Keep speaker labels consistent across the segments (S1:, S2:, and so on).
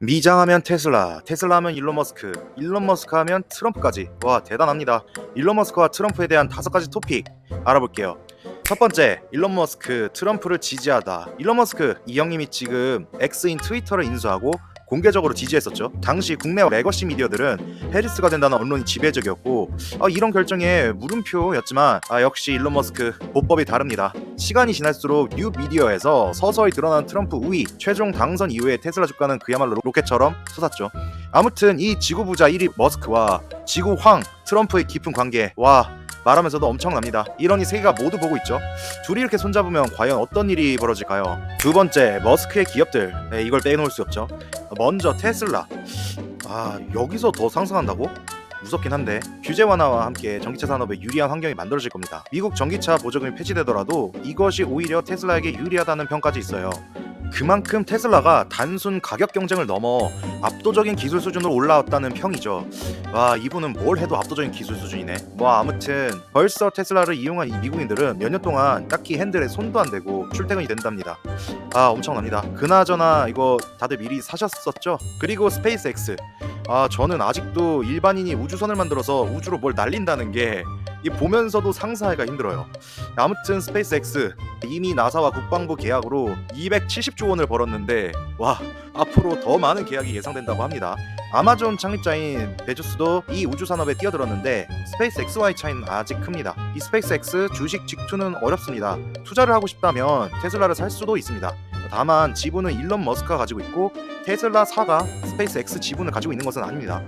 S1: 미장하면 테슬라, 테슬라 하면 일론 머스크, 일론 머스크 하면 트럼프까지. 와, 대단합니다. 일론 머스크와 트럼프에 대한 다섯 가지 토픽 알아볼게요. 첫 번째, 일론 머스크, 트럼프를 지지하다. 일론 머스크, 이 형님이 지금 X인 트위터를 인수하고 공개적으로 지지했었죠. 당시 국내 레거시 미디어들은 해리스가 된다는 언론이 지배적이었고 아, 이런 결정에 물음표였지만 아, 역시 일론 머스크 보법이 다릅니다. 시간이 지날수록 뉴 미디어에서 서서히 드러난 트럼프 우위, 최종 당선 이후에 테슬라 주가는 그야말로 로켓처럼 솟았죠. 아무튼 이 지구 부자 1위 머스크와 지구 황 트럼프의 깊은 관계 와 말하면서도 엄청납니다. 이러니 세계가 모두 보고 있죠. 둘이 이렇게 손잡으면 과연 어떤 일이 벌어질까요? 두 번째 머스크의 기업들 네, 이걸 빼놓을 수 없죠. 먼저 테슬라 아 여기서 더 상승한다고? 무섭긴 한데 규제 완화와 함께 전기차 산업에 유리한 환경이 만들어질 겁니다. 미국 전기차 보조금이 폐지되더라도 이것이 오히려 테슬라에게 유리하다는 평까지 있어요. 그만큼 테슬라가 단순 가격 경쟁을 넘어 압도적인 기술 수준으로 올라왔다는 평이죠. 와 이분은 뭘 해도 압도적인 기술 수준이네. 뭐 아무튼 벌써 테슬라를 이용한 이 미국인들은 몇 년 동안 딱히 핸들에 손도 안 대고 출퇴근이 된답니다. 아 엄청납니다. 그나저나 이거 다들 미리 사셨었죠? 그리고 스페이스X. 아 저는 아직도 일반인이 우주선을 만들어서 우주로 뭘 날린다는 게 이 보면서도 상상하기가 힘들어요. 아무튼 스페이스X 이미 나사와 국방부 계약으로 270조 원을 벌었는데 와 앞으로 더 많은 계약이 예상된다고 합니다. 아마존 창립자인 베조스도 이 우주 산업에 뛰어들었는데 스페이스 X와의 차이는 아직 큽니다. 이 스페이스 X 주식 직투는 어렵습니다. 투자를 하고 싶다면 테슬라를 살 수도 있습니다. 다만 지분은 일론 머스크가 가지고 있고 테슬라 사가 스페이스 X 지분을 가지고 있는 것은 아닙니다.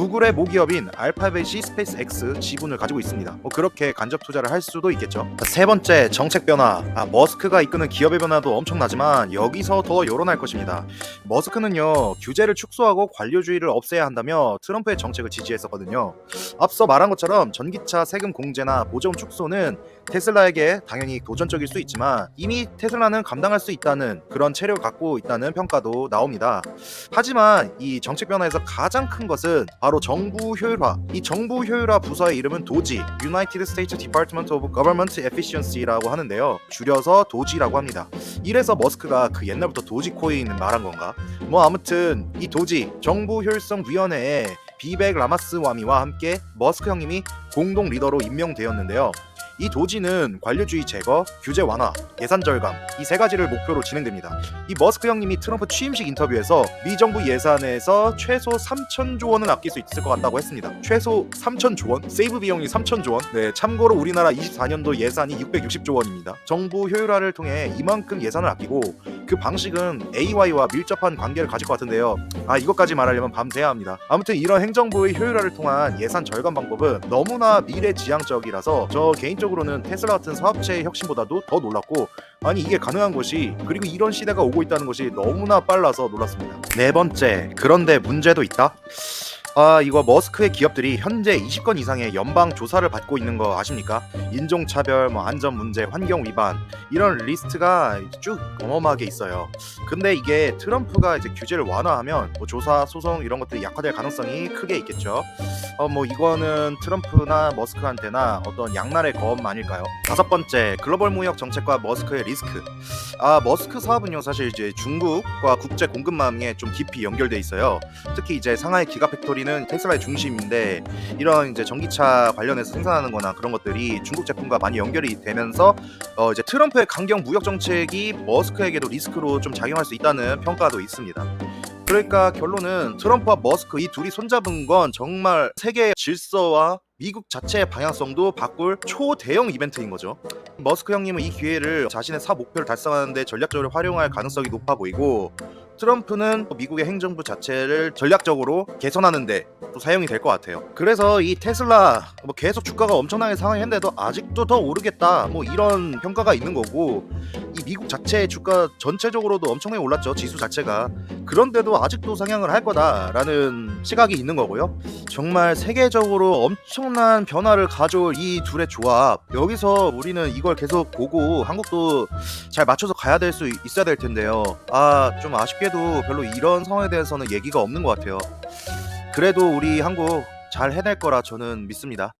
S1: 구글의 모기업인 알파벳이 스페이스 X 지분을 가지고 있습니다. 뭐 그렇게 간접 투자를 할 수도 있겠죠. 세 번째 정책 변화. 아, 머스크가 이끄는 기업의 변화도 엄청나지만 여기서 더 요론할 것입니다. 머스크는요 규제를 축소하고 관료주의를 없애야 한다며 트럼프의 정책을 지지했었거든요. 앞서 말한 것처럼 전기차 세금 공제나 보조금 축소는 테슬라에게 당연히 도전적일 수 있지만 이미 테슬라는 감당할 수 있다는 그런 체력을 갖고 있다는 평가도 나옵니다. 하지만 이 정책 변화에서 가장 큰 것은 바로 정부 효율화. 이 정부 효율화 부서의 이름은 도지, United States Department of Government Efficiency라고 하는데요. 줄여서 도지라고 합니다. 이래서 머스크가 그 옛날부터 도지 코인 말한 건가? 뭐 아무튼 이 도지 정부 효율성 위원회에 비백 라마스 와미와 함께 머스크 형님이 공동 리더로 임명되었는데요. 이 도지는 관료주의 제거, 규제 완화, 예산 절감 이 세 가지를 목표로 진행됩니다. 이 머스크 형님이 트럼프 취임식 인터뷰에서 미 정부 예산에서 최소 3천조 원은 아낄 수 있을 것 같다고 했습니다. 최소 3천조 원? 세이브 비용이 3천조 원? 네, 참고로 우리나라 24년도 예산이 660조 원입니다. 정부 효율화를 통해 이만큼 예산을 아끼고 그 방식은 AY와 밀접한 관계를 가질 것 같은데요. 아 이것까지 말하려면 밤새야 합니다. 아무튼 이런 행정부의 효율화를 통한 예산 절감 방법은 너무나 미래지향적이라서 저 개인적으로 는 테슬라 같은 사업체의 혁신보다도 더 놀랐고 아니 이게 가능한 것이 그리고 이런 시대가 오고 있다는 것이 너무나 빨라서 놀랐습니다. 네 번째 그런데 문제도 있다. 아 이거 머스크의 기업들이 현재 20건 이상의 연방 조사를 받고 있는 거 아십니까? 인종차별, 뭐 안전 문제, 환경 위반 이런 리스트가 쭉 어마어마하게 있어요. 근데 이게 트럼프가 이제 규제를 완화하면 뭐 조사, 소송 이런 것들이 약화될 가능성이 크게 있겠죠. 어 뭐 이거는 트럼프나 머스크한테나 어떤 양날의 검 아닐까요? 다섯 번째 글로벌 무역 정책과 머스크의 리스크. 아 머스크 사업은요 사실 이제 중국과 국제 공급망에 좀 깊이 연결돼 있어요. 특히 이제 상하이 기가 팩토리는 테슬라의 중심인데 이런 이제 전기차 관련해서 생산하는 거나 그런 것들이 중국 제품과 많이 연결이 되면서 어 이제 트럼프의 강경 무역 정책이 머스크에게도 리스크로 좀 작용할 수 있다는 평가도 있습니다. 그러니까 결론은 트럼프와 머스크 이 둘이 손잡은 건 정말 세계의 질서와 미국 자체의 방향성도 바꿀 초대형 이벤트인 거죠. 머스크 형님은 이 기회를 자신의 사업 목표를 달성하는데 전략적으로 활용할 가능성이 높아 보이고 트럼프는 미국의 행정부 자체를 전략적으로 개선하는데 또 사용이 될 것 같아요. 그래서 이 테슬라 뭐 계속 주가가 엄청나게 상승했는데도 아직도 더 오르겠다 뭐 이런 평가가 있는 거고 이 미국 자체의 주가 전체적으로도 엄청나게 올랐죠 지수 자체가 그런데도 아직도 상향을 할 거다라는 시각이 있는 거고요. 정말 세계적으로 엄청난 변화를 가져올 이 둘의 조합 여기서 우리는 이걸 계속 보고 한국도 잘 맞춰서 가야 될 수 있어야 될 텐데요. 아 좀 아쉽게도 별로 이런 상황에 대해서는 얘기가 없는 것 같아요. 그래도 우리 한국 잘 해낼 거라 저는 믿습니다.